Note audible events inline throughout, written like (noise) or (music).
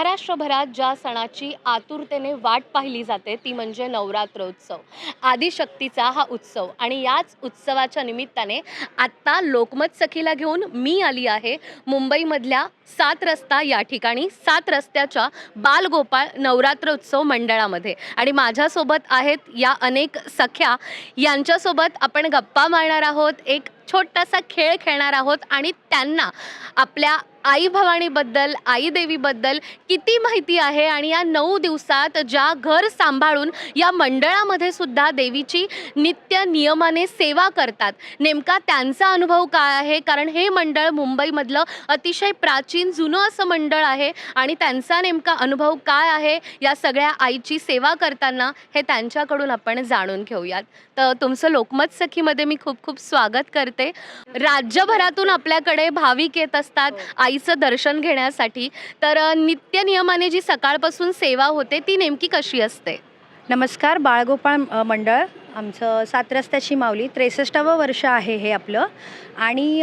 महाराष्ट्रभरात ज्या सणाची आतुरतेने वाट पाहिली जाते ती म्हणजे नवरात्र उत्सव आदिशक्तीचा हा उत्सव. आणि याच उत्सवाच्या निमित्ताने आत्ता लोकमत सखीला घेऊन मी आली आहे. मुंबईमधल्या सात रस्ता या ठिकाणी सात रस्त्याच्या बालगोपाळ नवरात्र उत्सव मंडळामध्ये. आणि माझ्यासोबत आहेत या अनेक सख्या. यांच्यासोबत आपण गप्पा मारणार आहोत एक छोटासा खेळ खेळणार आहोत आणि त्यांना आपल्या आई भवानीबद्दल आई देवीबद्दल किती माहिती आहे? आणि या नऊ दिवसात ज्या घर सांभाळून या मंडळामध्ये सुद्धा देवीची नित्य नियमाने सेवा करतात नेमका त्यांचा अनुभव काय आहे? कारण हे मंडळ मुंबईमधलं अतिशय प्राचीन जुनं असं मंडळ आहे. आणि त्यांचा नेमका अनुभव काय आहे? या सगळ्या आईची सेवा करताना हे त्यांच्याकडून आपण जाणून घेऊयात. तर तुमचं लोकमत सखीमध्ये मी खूप खूप स्वागत करते. राज्यभरातून आपल्याकडे भाविक येत असतात. हो. आईचं दर्शन घेण्यासाठी तर नित्यनियमाने नित्य नियमाने जी सकाळपासून सेवा होते ती नेमकी कशी असते? नमस्कार बाळगोपाळ मंडळ. आमचं सात रस्त्याची माऊली त्रेसष्टावं वर्ष आहे हे आपलं. आणि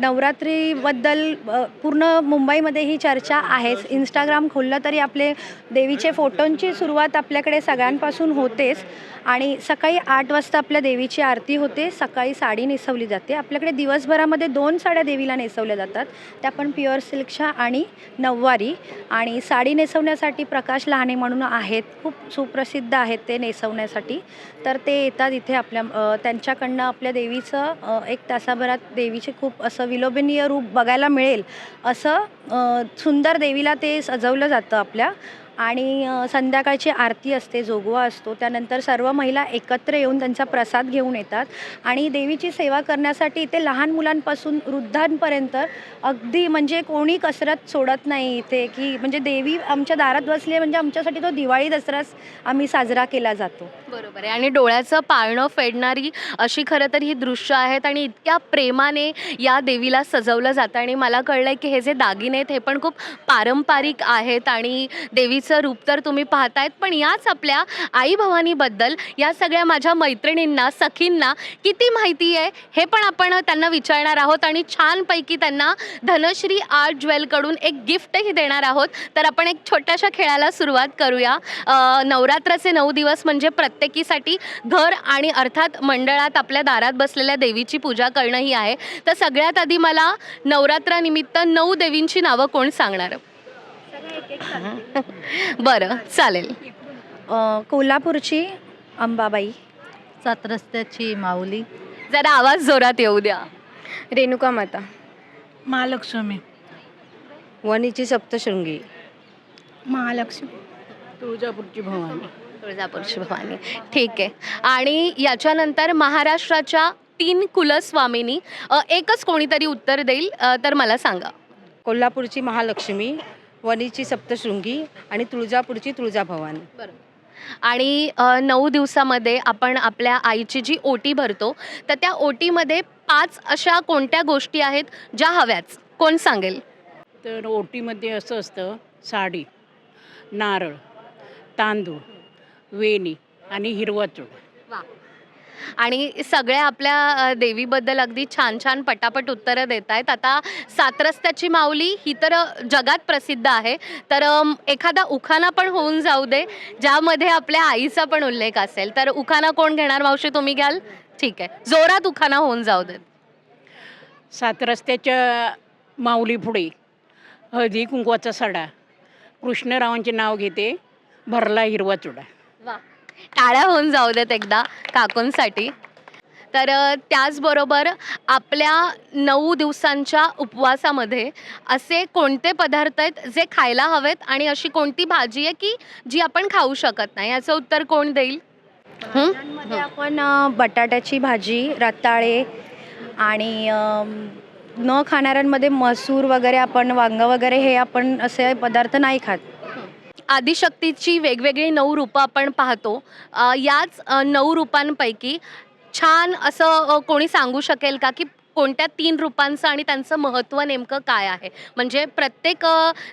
नवरात्रीबद्दल पूर्ण मुंबईमध्ये ही चर्चा आहेच. इंस्टाग्राम खोललं तरी आपले देवीचे फोटोंची सुरुवात आपल्याकडे सगळ्यांपासून होतेच. आणि सकाळी आठ वाजता आपल्या देवीची आरती होते. सकाळी साडी नेसवली जाते. आपल्याकडे दिवसभरामध्ये दोन साड्या देवीला नेसवल्या जातात. त्या पण प्युअर सिल्कच्या आणि नऊवारी. आणि साडी नेसवण्यासाठी प्रकाश लहाने म्हणून आहेत. खूप सुप्रसिद्ध आहेत ते नेसवण्यासाठी. तर ते येतात इथे आपल्या त्यांच्याकडनं आपल्या देवीचं एक तासाभरात देवीचे खूप असं विलोभनीय रूप बघायला मिळेल. असं सुंदर देवीला ते सजवलं जातं आपल्या. आणि संध्याकाळची आरती असते जोगवा असतो त्यानंतर सर्व महिला एकत्र येऊन त्यांचा प्रसाद घेऊन येतात. आणि देवीची सेवा करण्यासाठी इथे लहान मुलांपासून वृद्धांपर्यंत अगदी म्हणजे कोणी कसरत सोडत नाही इथे की म्हणजे देवी आमच्या दारात बसली आहे म्हणजे आमच्यासाठी तो दिवाळी दसराच आम्ही साजरा केला जातो. बरोबर आहे. आणि डोळ्याचं पाळणं फेडणारी अशी खरं तर ही दृश्य आहेत आणि इतक्या प्रेमाने या देवीला सजवलं जातं. आणि मला कळलं की हे जे दागिने आहेत हे पण खूप पारंपरिक आहेत आणि देवीचं रूप तर तुम्ही पाहतायत पण याच आपल्या आई भवानीबद्दल या सगळ्या माझ्या मैत्रिणींना सखींना किती माहिती आहे हे पण आपण त्यांना विचारणार आहोत आणि छानपैकी त्यांना धनश्री आर्ट ज्वेलकडून एक गिफ्टही देणार आहोत. तर आपण एक छोट्याशा खेळाला सुरुवात करूया. नवरात्राचे नऊ दिवस म्हणजे प्रत्येकीसाठी घर आणि अर्थात मंडळात आपल्या दारात बसलेल्या देवीची पूजा करणंही आहे. तर सगळ्यात आधी मला नवरात्रानिमित्त नऊ देवींची नावं कोण सांगणार? (laughs) बरं चालेल. अ, कोल्हापूरची अंबाबाई. सात रस्त्याची माऊली. जरा आवाज जोरात येऊ द्या. रेणुका माता. महालक्ष्मी. वणीची सप्तशृंगी. महालक्ष्मी. तुळजापूरची भवानी. तुळजापूरची भवानी. ठीक आहे. आणि याच्यानंतर महाराष्ट्राच्या तीन कुलस्वामिनी. अ, एकच कोणीतरी उत्तर देईल. अ, तर मला सांगा. कोल्हापूरची महालक्ष्मी वणीची सप्तशृंगी आणि तुळजापूरची तुळजाभवानी. आणि अ, नऊ दिवसामध्ये आपण आपल्या आईची जी ओटी भरतो तर त्या ओटीमध्ये पाच अशा कोणत्या गोष्टी आहेत ज्या हव्याच? कोण सांगेल? तर ओटीमध्ये असं असतं साडी नारळ तांदूळ वेणी आणि हिरवा चूड. आणि सगळ्या आपल्या देवीबद्दल अगदी छान छान पटापट उत्तरं देत आहेत आता सात रस्त्याची माऊली ही तर जगात प्रसिद्ध आहे. तर एखादा उखाणा पण होऊन जाऊ दे ज्यामध्ये आपल्या आईचा पण उल्लेख असेल. तर उखाणा कोण घेणार मावशी तुम्ही घ्याल? ठीक आहे. जोरात उखाणा होऊन जाऊ देत. सात रस्त्याच्या माऊली पुढे हळदी कुंकवाचा सडा. कृष्णरावांचे नाव घेते भरला हिरवा चुडा. वा. टाळ्या होऊन जाऊ देत एकदा काकूंसाठी. तर त्याचबरोबर आपल्या नऊ दिवसांच्या उपवासामध्ये असे कोणते पदार्थ आहेत जे खायला हवेत आणि अशी कोणती भाजी आहे की जी आपण खाऊ शकत नाही? याचं उत्तर कोण देईल? आपण बटाट्याची भाजी रताळे आणि न खाणाऱ्यांमध्ये मसूर वगैरे आपण वांग वगैरे हे आपण असे पदार्थ नाही खात. आदिशक्तीची वेगवेगळी नऊ रूपं आपण पाहतो. याच नऊ रूपांपैकी छान असं कोणी सांगू शकेल का की कोणत्या तीन रूपांचं आणि त्यांचं महत्त्व नेमकं काय आहे? म्हणजे प्रत्येक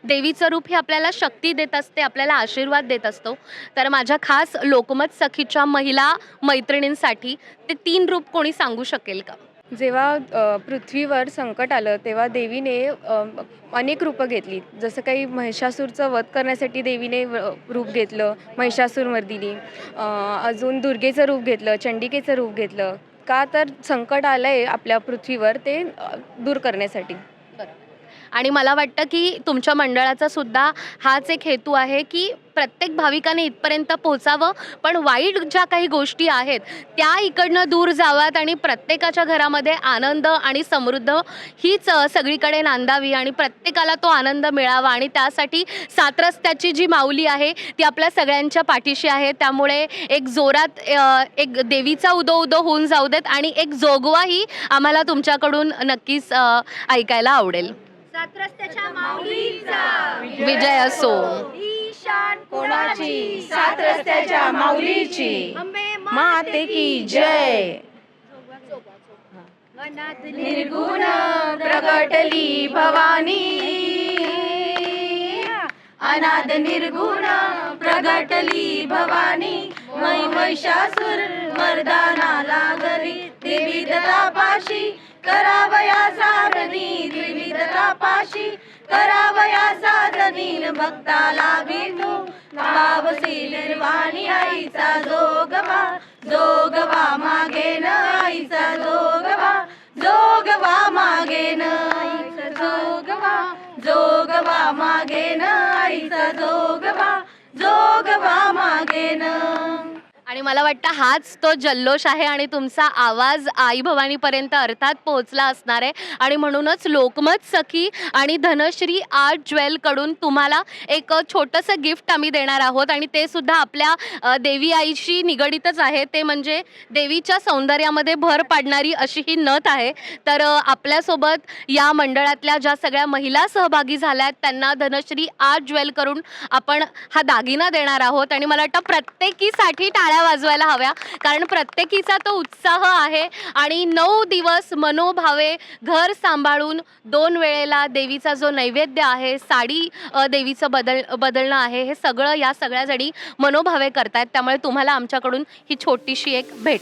देवीचं रूप हे आपल्याला शक्ती देत असते आपल्याला आशीर्वाद देत असतो. तर माझ्या खास लोकमत सखीच्या महिला मैत्रिणींसाठी ते तीन रूप कोणी सांगू शकेल का? जेव्हा पृथ्वीवर संकट आलं तेव्हा देवीने अनेक रूपं घेतली. जसं काही महिषासूरचं वध करण्यासाठी देवीने व- रूप घेतलं महिषासूरमर्दिनी अ, अजून दुर्गेचं रूप घेतलं चंडिकेचं रूप घेतलं. का तर संकट आलं आहे आपल्या पृथ्वीवर ते दूर करण्यासाठी. आणि मला वाटतं की तुमच्या मंडळाचा सुद्धा हाच एक हेतू आहे की प्रत्येक भाविकाने इथपर्यंत पोहोचावं. पण वाईट ज्या काही गोष्टी आहेत त्या इकडनं दूर जाव्यात आणि प्रत्येकाच्या घरामध्ये आनंद आणि समृद्ध हीच सगळीकडे नांदावी आणि प्रत्येकाला तो आनंद मिळावा आणि त्यासाठी सात रस्त्याची जी माऊली आहे ती आपल्या सगळ्यांच्या पाठीशी आहे. त्यामुळे एक जोरात एक देवीचा उदो उदो होऊन जाऊ देत आणि एक जोगवाही आम्हाला तुमच्याकडून नक्कीच ऐकायला आवडेल. सात रस्त्याच्या विजय असो. ईशान कोणाची? सात रस्त्याच्या माऊलीची. अंबे माते की जय. अनाथ निर्गुण प्रगटली भवानी. अनाद निर्गुण प्रगटली भवानी. मै महिषासुर मर्दाना लागली. त्रिविधता पाशी करावया साधनी त्रिविधता पाशी करावया साधनी भक्ताला भेटू. पावसी निर्वाणी आईचा जोगवा जोगवा मागे न आईचा जोगवा जोगवा मागेन आईचा जोगवा जोगवा मागे न आईचा जोगवा जोगवा मागे न. आणि मला वाटतं हाच तो जल्लोष आहे आणि तुमचा आवाज आई भवानीपर्यंत अर्थात पोहोचला असणार आहे. आणि म्हणूनच लोकमत सखी आणि धनश्री आर्ट ज्वेलकडून तुम्हाला एक छोटंसं गिफ्ट आम्ही देणार आहोत. आणि ते सुद्धा आपल्या देवी आईशी निगडीतच आहे. ते म्हणजे देवीच्या सौंदर्यामध्ये भर पाडणारी अशी ही नथ आहे. तर आपल्यासोबत या मंडळातल्या ज्या सगळ्या महिला सहभागी झाल्या आहेत त्यांना धनश्री आर्ट ज्वेल करून आपण हा दागिना देणार आहोत. आणि मला वाटतं प्रत्येकीसाठी टाळ्या वाजवायला हव्या. कारण प्रत्येकीचा तो उत्साह आहे आणि नऊ दिवस मनोभावे घर सांभाळून दोन वेळेला देवीचा जो नैवेद्य आहे साडी देवीचं बदल बदलणं आहे हे सगळं या सगळ्या जणी मनोभावे करतायत. त्यामुळे तुम्हाला आमच्याकडून ही छोटीशी एक भेट.